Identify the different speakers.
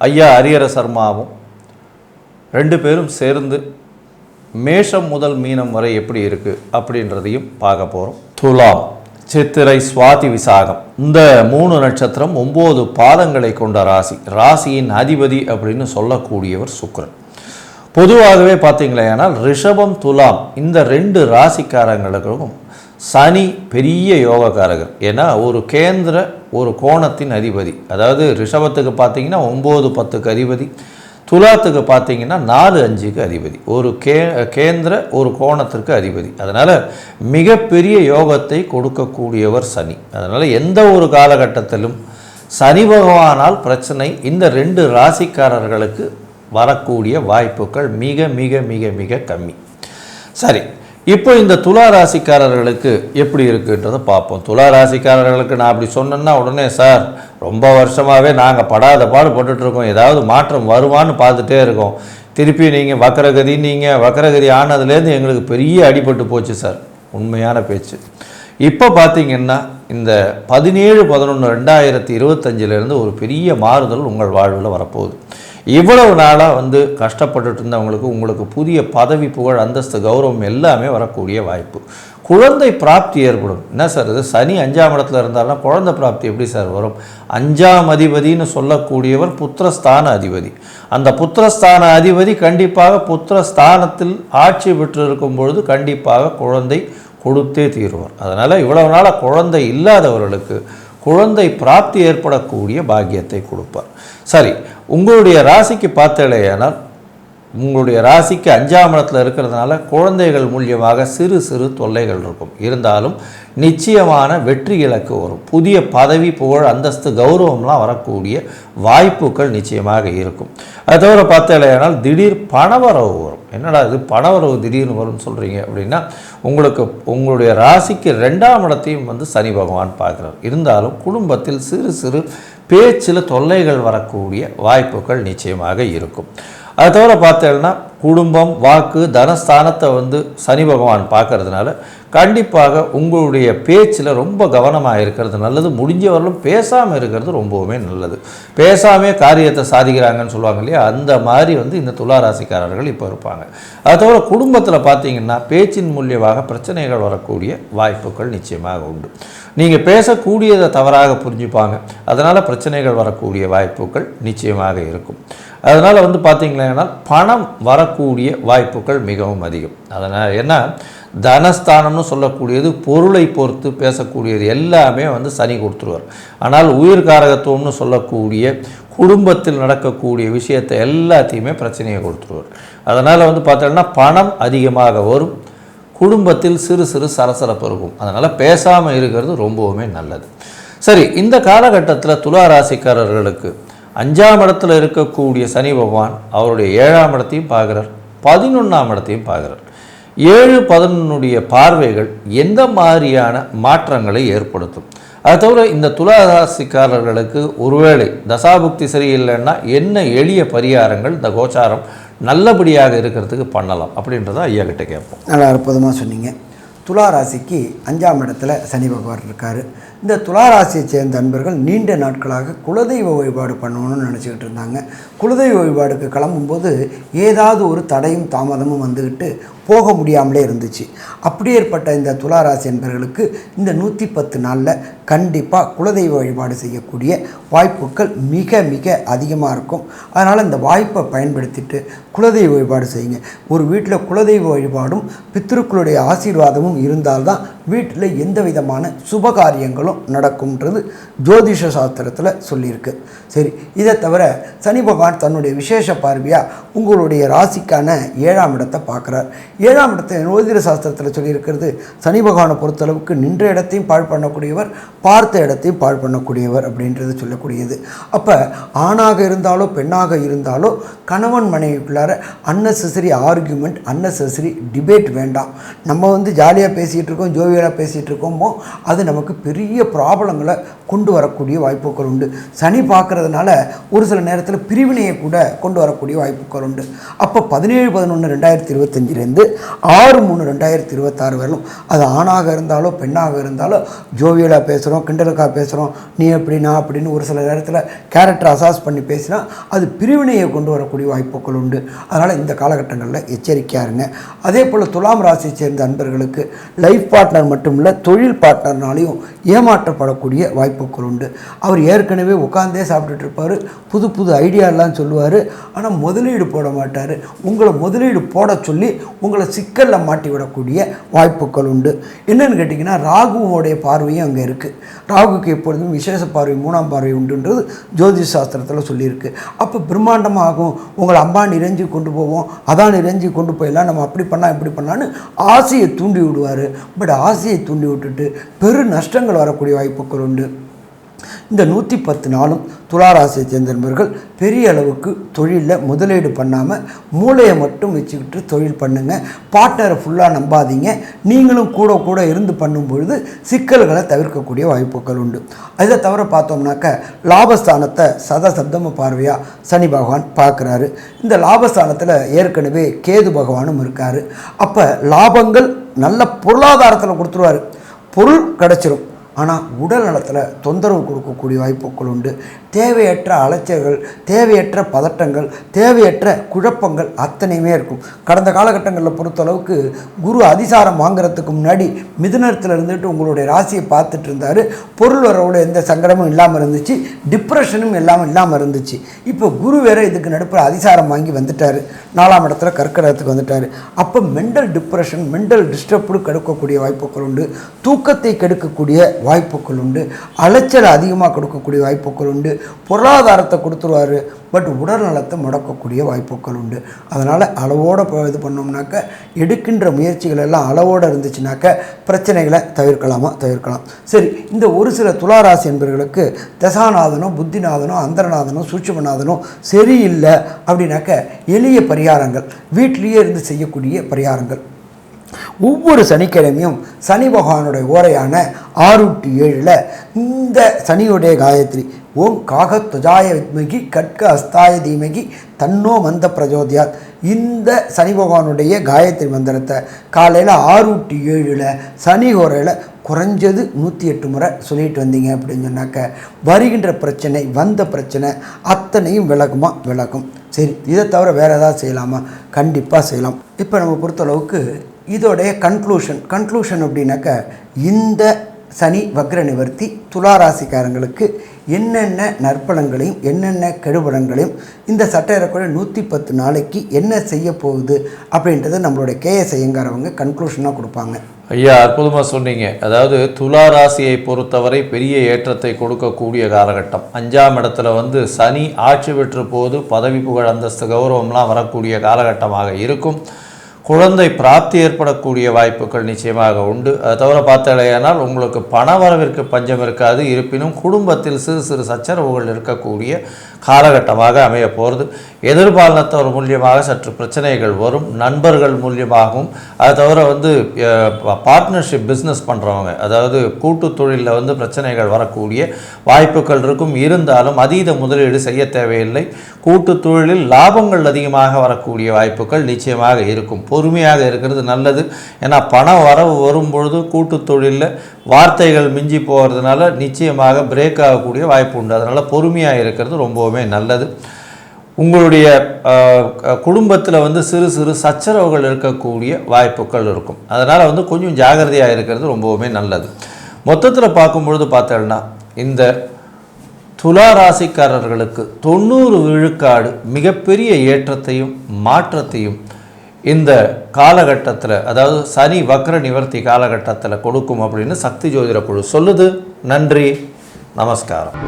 Speaker 1: ஐயா ஹரியர சர்மாவும் ரெண்டு பேரும் சேர்ந்து மேஷம் முதல் மீனம் வரை எப்படி இருக்குது அப்படின்றதையும் பார்க்க போகிறோம் துலாம் சித்திரை சுவாதி விசாகம். இந்த மூணு நட்சத்திரம் ஒம்பது பாதங்களை கொண்ட ராசி. ராசியின் அதிபதி அப்படின்னு சொல்லக்கூடியவர் சுக்கரன் பொதுவாகவே பார்த்தீங்களேனால் ரிஷபம் துலாம் இந்த ரெண்டு ராசிக்காரங்களுக்கும் சனி பெரிய யோகக்காரகர். ஏன்னா ஒரு கேந்திர ஒரு கோணத்தின் அதிபதி. அதாவது ரிஷபத்துக்கு பார்த்தீங்கன்னா ஒம்பது பத்துக்கு அதிபதி. துலாத்துக்கு பார்த்தீங்கன்னா நாலு அஞ்சுக்கு அதிபதி. ஒரு கே கேந்திர ஒரு கோணத்திற்கு அதிபதி. அதனால் மிகப்பெரிய யோகத்தை கொடுக்கக்கூடியவர் சனி. அதனால் எந்த ஒரு காலகட்டத்திலும் சனி பகவானால் பிரச்சனை இந்த ரெண்டு ராசிக்காரர்களுக்கு வரக்கூடிய வாய்ப்புகள் மிக மிக மிக மிக கம்மி. சரி இப்போ இந்த துலா ராசிக்காரர்களுக்கு எப்படி இருக்குன்றதை பார்ப்போம். துலா ராசிக்காரர்களுக்கு நான் அப்படி சொன்னேன்னா உடனே சார் ரொம்ப வருஷமாகவே நாங்கள் படாத பாடு போட்டுட்ருக்கோம். ஏதாவது மாற்றம் வருவான்னு பார்த்துட்டே இருக்கோம். திருப்பி நீங்கள் வக்கரகதி நீங்கள் வக்கரகதி ஆனதுலேருந்து எங்களுக்கு பெரிய அடிபட்டு போச்சு சார். உண்மையான பேச்சு. இப்போ பார்த்தீங்கன்னா இந்த பதினேழு பதினொன்று ரெண்டாயிரத்தி இருபத்தஞ்சிலேருந்து ஒரு பெரிய மாறுதல் உங்கள் வாழ்வில் வரப்போகுது. இவ்வளவு நாளாக வந்து கஷ்டப்பட்டுட்டு இருந்தவங்களுக்கு உங்களுக்கு புதிய பதவி புகழ் அந்தஸ்து கௌரவம் எல்லாமே வரக்கூடிய வாய்ப்பு. குழந்தை பிராப்தி ஏற்படும். என்ன சார் இது? சனி அஞ்சாம் இடத்துல இருந்தாருன்னா குழந்தை பிராப்தி எப்படி சார் வரும்? அஞ்சாம் அதிபதினு சொல்லக்கூடியவர் புத்திரஸ்தான அதிபதி. அந்த புத்திரஸ்தான அதிபதி கண்டிப்பாக புத்திரஸ்தானத்தில் ஆட்சி பெற்று இருக்கும் பொழுது கண்டிப்பாக குழந்தை கொடுத்தே தீருவார். அதனால் இவ்வளவு நாளாக குழந்தை இல்லாதவர்களுக்கு குழந்தை பிராப்தி ஏற்படக்கூடிய பாக்கியத்தை கொடுப்பார். சரி உங்களுடைய ராசிக்கு பார்த்தலையானால் உங்களுடைய ராசிக்கு அஞ்சாம் இடத்துல இருக்கிறதுனால குழந்தைகள் மூலியமாக சிறு சிறு தொல்லைகள் இருக்கும். இருந்தாலும் நிச்சயமான வெற்றி இலக்கு வரும். புதிய பதவி புகழ் அந்தஸ்து கௌரவம்லாம் வரக்கூடிய வாய்ப்புகள் நிச்சயமாக இருக்கும். அது தவிர பார்த்தலையானால் திடீர் பணவரவு வரும். என்னடா இது பணவரவு திடீர்னு வரும்னு சொல்கிறீங்க அப்படின்னா உங்களுக்கு உங்களுடைய ராசிக்கு ரெண்டாம் இடத்தையும் வந்து சனி பகவான் பார்க்குறார். இருந்தாலும் குடும்பத்தில் சிறு சிறு பேச்சில் தொல்லைகள் வரக்கூடிய வாய்ப்புகள் நிச்சயமாக இருக்கும். அது தவிர பார்த்தேன்னா குடும்பம் வாக்கு தனஸ்தானத்தை வந்து சனி பகவான் பார்க்கறதுனால கண்டிப்பாக உங்களுடைய பேச்சில் ரொம்ப கவனமாக இருக்கிறது நல்லது. முடிஞ்சவர்களும் பேசாமல் இருக்கிறது ரொம்பவுமே நல்லது. பேசாமே காரியத்தை சாதிக்கிறாங்கன்னு சொல்லுவாங்க இல்லையா? அந்த மாதிரி வந்து இந்த துளாராசிக்காரர்கள் இப்போ இருப்பாங்க. அது தவிர குடும்பத்தில் பார்த்தீங்கன்னா பேச்சின் மூலியமாக பிரச்சனைகள் வரக்கூடிய வாய்ப்புகள் நிச்சயமாக உண்டு. நீங்கள் பேசக்கூடியதை தவறாக புரிஞ்சுப்பாங்க. அதனால் பிரச்சனைகள் வரக்கூடிய வாய்ப்புகள் நிச்சயமாக இருக்கும். அதனால் வந்து பார்த்திங்களேன்னா பணம் வரக்கூடிய வாய்ப்புகள் மிகவும் அதிகம். அதனால் என்ன தனஸ்தானம்னு சொல்லக்கூடியது பொருளை பொறுத்து பேசக்கூடியது எல்லாமே வந்து சனி கொடுத்துருவார். ஆனால் உயிர் காரகத்துவம்னு சொல்லக்கூடிய குடும்பத்தில் நடக்கக்கூடிய விஷயத்தை எல்லாத்தையுமே பிரச்சனையை கொடுத்துருவார். அதனால் வந்து பார்த்தோன்னா பணம் அதிகமாக வரும் குடும்பத்தில் சிறு சிறு சரசரப்பு இருக்கும். அதனால் பேசாமல் இருக்கிறது ரொம்பவுமே நல்லது. சரி இந்த காலகட்டத்தில் துலா ராசிக்காரர்களுக்கு அஞ்சாம் இடத்துல இருக்கக்கூடிய சனி பகவான் அவருடைய ஏழாம் இடத்தையும் பார்க்குறார் பதினொன்றாம் இடத்தையும் பார்க்குறார். ஏழு பதினொன்னுடைய பார்வைகள் எந்த மாதிரியான மாற்றங்களை ஏற்படுத்தும்? அது தவிர இந்த துளாராசிக்காரர்களுக்கு ஒருவேளை தசாபுக்தி சரியில்லைன்னா என்ன எளிய பரிகாரங்கள் இந்த கோச்சாரம் நல்லபடியாக இருக்கிறதுக்கு பண்ணலாம் அப்படின்றத ஐயா கிட்ட கேட்போம்.
Speaker 2: நல்லா அற்புதமாக சொன்னீங்க. துலா ராசிக்கு அஞ்சாம் இடத்துல சனி பகவான் இருக்கார். இந்த துளாராசியை சேர்ந்த அன்பர்கள் நீண்ட நாட்களாக குலதெய்வ வழிபாடு பண்ணணும்னு நினச்சிக்கிட்டு இருந்தாங்க. குலதெய்வ வழிபாடுக்கு கிளம்பும்போது ஏதாவது ஒரு தடையும் தாமதமும் வந்துக்கிட்டு போக முடியாமலே இருந்துச்சு. அப்படி ஏற்பட்ட இந்த துளாராசி நண்பர்களுக்கு இந்த நூற்றி பத்து நாளில் கண்டிப்பாக குலதெய்வ வழிபாடு செய்யக்கூடிய வாய்ப்புகள் மிக மிக அதிகமாக இருக்கும். அதனால் இந்த வாய்ப்பை பயன்படுத்திட்டு குலதெய்வ வழிபாடு செய்யுங்க. ஒரு வீட்டில் குலதெய்வ வழிபாடும் பித்திருக்களுடைய ஆசீர்வாதமும் இருந்தால்தான் வீட்டில் எந்த விதமான சுபகாரியங்களும் நடக்கும்ன்றது ஜோதிஷ சாஸ்திரத்தில் சொல்லியிருக்கு. சரி இதை தவிர சனி பகவான் தன்னுடைய விசேஷ பார்வையாக உங்களுடைய ராசிக்கான ஏழாம் இடத்தை பார்க்குறார். ஏழாம் இடத்தை ஜோதிட சாஸ்திரத்தில் சொல்லியிருக்கிறது சனி பகவானை பொறுத்தளவுக்கு நின்ற இடத்தையும் பாழ் பண்ணக்கூடியவர் பார்த்த இடத்தையும் பாழ் பண்ணக்கூடியவர் அப்படின்றது சொல்லக்கூடியது. அப்போ ஆணாக இருந்தாலோ பெண்ணாக இருந்தாலோ கணவன் மனைவிக்குள்ளார அன்னெசரி ஆர்கியூமெண்ட் அன்னெசரி டிபேட் வேண்டாம். நம்ம வந்து ஜாலியாக பேசிகிட்டு இருக்கோம் ஜோவியலாக பேசிகிட்டு இருக்கோமோ அது நமக்கு பெரிய ப்ராப்ளங்களை கொண்டு வரக்கூடிய வாய்ப்புகள் உண்டு. சனி பார்க்கறதுனால ஒரு சில நேரத்தில் பிரிவினையை கூட கொண்டு வரக்கூடிய வாய்ப்புகள் உண்டு. அப்போ பதினேழு பதினொன்று ரெண்டாயிரத்தி இருபத்தஞ்சிலேருந்து ஆறு மூணு ரெண்டாயிரத்தி இருபத்தாறு வரலும் அது ஆணாக இருந்தாலோ பெண்ணாக இருந்தாலோ ஜோவியலாக பேசுகிறோம் கிண்டலுக்காக பேசுகிறோம் நீ எப்படி நான் அப்படின்னு ஒரு சில நேரத்தில் கேரக்டர் அசாஸ் பண்ணி பேசினா அது பிரிவினையை கொண்டு வரக்கூடிய வாய்ப்புகள் உண்டு. அதனால் இந்த காலகட்டங்களில் எச்சரிக்கையாக இருங்க. அதே போல் துலாம் ராசியை சேர்ந்த அன்பர்களுக்கு லைஃப் பார்ட்னர் மட்டும் இல்லை தொழில் பார்ட்னர்னாலையும் ஏமாற்றப்படக்கூடிய வாய்ப்புகள் உண்டு. அவர் ஏற்கனவே உட்காந்தே சாப்பிட்டுட்டு இருப்பார். புது புது ஐடியாலாம் சொல்லுவார். ஆனால் முதலீடு போட மாட்டார். உங்களை முதலீடு போட சொல்லி உங்களை சிக்கலில் மாட்டி விடக்கூடிய வாய்ப்புகள் உண்டு. என்னென்னு கேட்டிங்கன்னா ராகுவோடைய பார்வையும் அங்கே இருக்குது ராகுக்கு எப்பொழுதும் விசேஷ பார்வை மூணாம் பார்வை உண்டுன்றது ஜோதிஷ் சாஸ்திரத்தில் சொல்லியிருக்கு. அப்போ பிரம்மாண்டமாகும் உங்களை அம்பானி இறைஞ்சி கொண்டு போவோம். அதான் இறைஞ்சி கொண்டு போயிடலாம் நம்ம அப்படி பண்ணால் இப்படி பண்ணான்னு ஆசையை தூண்டி விடுவார். பட் ஆசையை தூண்டி விட்டுட்டு பெரு நஷ்டங்கள் வரக்கூடிய வாய்ப்புகள் உண்டு. இந்த நூற்றி பத்து நாளும் துளாராசியை சேர்ந்த நண்பர்கள் பெரிய அளவுக்கு தொழிலில் முதலீடு பண்ணாமல் மூளையை மட்டும் வச்சுக்கிட்டு தொழில் பண்ணுங்கள் பார்ட்னரை ஃபுல்லாக நம்பாதீங்க. நீங்களும் கூட கூட இருந்து பண்ணும் பொழுது சிக்கல்களை தவிர்க்கக்கூடிய வாய்ப்புகள் உண்டு. அதை தவிர பார்த்தோம்னாக்க லாபஸ்தானத்தை சத சப்தம பார்வையாக சனி பகவான் பார்க்குறாரு. இந்த லாபஸ்தானத்தில் ஏற்கனவே கேது பகவானும் இருக்கார். அப்போ லாபங்கள் நல்ல பொருளாதாரத்தில் கொடுத்துருவாரு. பொருள் கிடச்சிரும். ஆனால் உடல் நலத்தில் தொந்தரவு கொடுக்கக்கூடிய வாய்ப்புகள் உண்டு. தேவையற்ற அலைச்சல்கள் தேவையற்ற பதட்டங்கள் தேவையற்ற குழப்பங்கள் அத்தனையுமே இருக்கும். கடந்த காலகட்டங்களில் பொறுத்தளவுக்கு குரு அதிசாரம் வாங்குறதுக்கு முன்னாடி மிதுனத்தில் இருந்துட்டு உங்களுடைய ராசியை பார்த்துட்டு இருந்தார். பொருள் வரவோட எந்த சங்கடமும் இல்லாமல் இருந்துச்சு. டிப்ரெஷனும் இல்லாமல் இல்லாமல் இருந்துச்சு. இப்போ குரு வேற இதுக்கு நடுப்புற அதிசாரம் வாங்கி வந்துட்டார். நாலாம் இடத்துல கற்கடத்துக்கு வந்துட்டார். அப்போ மென்டல் டிப்ரெஷன் மென்டல் டிஸ்டர்ப்டு கெடுக்கக்கூடிய வாய்ப்புகள் உண்டு. தூக்கத்தை கெடுக்கக்கூடிய வாய்ப்புகள் உண்டு. அலைச்சல் அதிகமாக கொடுக்கக்கூடிய வாய்ப்புகள் உண்டு. பொருளாதாரத்தை கொடுத்துருவாரு. பட் உடல் நலத்தை முடக்கக்கூடிய வாய்ப்புகள் உண்டு. அதனால் அளவோடு இது பண்ணோம்னாக்க எடுக்கின்ற முயற்சிகள் எல்லாம் அளவோடு இருந்துச்சுனாக்க பிரச்சனைகளை தவிர்க்கலாமா? தவிர்க்கலாம். சரி இந்த ஒரு சில துளாராசி என்பவர்களுக்கு தசாநாதனோ புத்திநாதனோ அந்தரநாதனோ சூட்சமநாதனும் சரியில்லை அப்படின்னாக்க எளிய பரிகாரங்கள் வீட்டிலேயே இருந்து செய்யக்கூடிய பரிகாரங்கள். ஒவ்வொரு சனிக்கிழமையும் சனி பகவானுடைய ஓரையான ஆறு டு ஏழில் இந்த சனியுடைய காயத்ரி ஓம் காக துஜாய வித்மகி கட்க அஸ்தாய தீமகி தன்னோ மந்த பிரஜோதியார் இந்த சனி பகவானுடைய காயத்ரி மந்திரத்தை காலையில் ஆறு டு ஏழில் சனி ஓரையில் குறைஞ்சது நூற்றி எட்டு முறை சொல்லிட்டு வந்தீங்க அப்படின்னு சொன்னாக்க வருகின்ற பிரச்சனை வந்த பிரச்சனை அத்தனையும் விளக்குமா விளக்கும் சரி இதை தவிர வேறு ஏதாவது செய்யலாமா? கண்டிப்பாக செய்யலாம். இப்போ நம்ம பொறுத்தளவுக்கு இதோடைய கன்க்ளூஷன் கன்க்ளூஷன் அப்படின்னாக்க இந்த சனி வக்ர நிவர்த்தி துளாராசிக்காரங்களுக்கு என்னென்ன நற்பலன்களையும் என்னென்ன கெடுபலன்களையும் இந்த சட்டையறக்குள்ள நூற்றி பத்து நாளைக்கு என்ன செய்ய போகுது அப்படின்றத நம்மளுடைய கேஎஸ் ஐயங்காரவங்க கன்க்ளூஷனாக கொடுப்பாங்க.
Speaker 1: ஐயா அற்புதமாக சொன்னீங்க. அதாவது துலா ராசியை பொறுத்தவரை பெரிய ஏற்றத்தை கொடுக்கக்கூடிய காலகட்டம். அஞ்சாம் இடத்துல வந்து சனி ஆட்சி பெற்ற போது பதவி புகழ் அந்தஸ்து கௌரவம்லாம் வரக்கூடிய காலகட்டமாக இருக்கும். குழந்தை பிராப்தி ஏற்படக்கூடிய வாய்ப்புகள் நிச்சயமாக உண்டு. அதை தவிர பார்த்தாலேயானால் உங்களுக்கு பண வரவிற்கு பஞ்சம் இருக்காது. இருப்பினும் குடும்பத்தில் சிறு சிறு சச்சரவுகள் இருக்கக்கூடிய காலகட்டமாக அமைய போகிறது எதிர்பாலனத்தவர் மூலியமாக சற்று பிரச்சனைகள் வரும். நண்பர்கள் மூலியமாகவும். அதை தவிர வந்து பார்ட்னர்ஷிப் பிஸ்னஸ் பண்ணுறவங்க அதாவது கூட்டு தொழிலில் வந்து பிரச்சனைகள் வரக்கூடிய வாய்ப்புகள் இருக்கும். இருந்தாலும் அதீத முதலீடு செய்ய தேவையில்லை. கூட்டு தொழிலில் லாபங்கள் அதிகமாக வரக்கூடிய வாய்ப்புகள் நிச்சயமாக இருக்கும். பொறுமையாக இருக்கிறது நல்லது. ஏன்னா பண வரவு வரும் பொழுது கூட்டு தொழிலில் வார்த்தைகள் மிஞ்சி போகிறதுனால நிச்சயமாக பிரேக் ஆகக்கூடிய வாய்ப்பு உண்டு. அதனால் பொறுமையாக இருக்கிறது ரொம்பவுமே நல்லது. உங்களுடைய குடும்பத்தில் வந்து சிறு சிறு சச்சரவுகள் இருக்கக்கூடிய வாய்ப்புகள் இருக்கும். அதனால் வந்து கொஞ்சம் ஜாகிரதையாக இருக்கிறது ரொம்பவுமே நல்லது. மொத்தத்தில் பார்க்கும்பொழுது பார்த்தோம்னா இந்த துலா ராசிக்காரர்களுக்கு தொண்ணூறு விழுக்காடு மிகப்பெரிய ஏற்றத்தையும் மாற்றத்தையும் இந்த காலகட்டத்தில் அதாவது சனி வக்ர நிவர்த்தி காலகட்டத்தில் கொடுக்கும் அப்படின்னு சக்தி ஜோதிட குழு சொல்லுது. நன்றி. நமஸ்காரம்.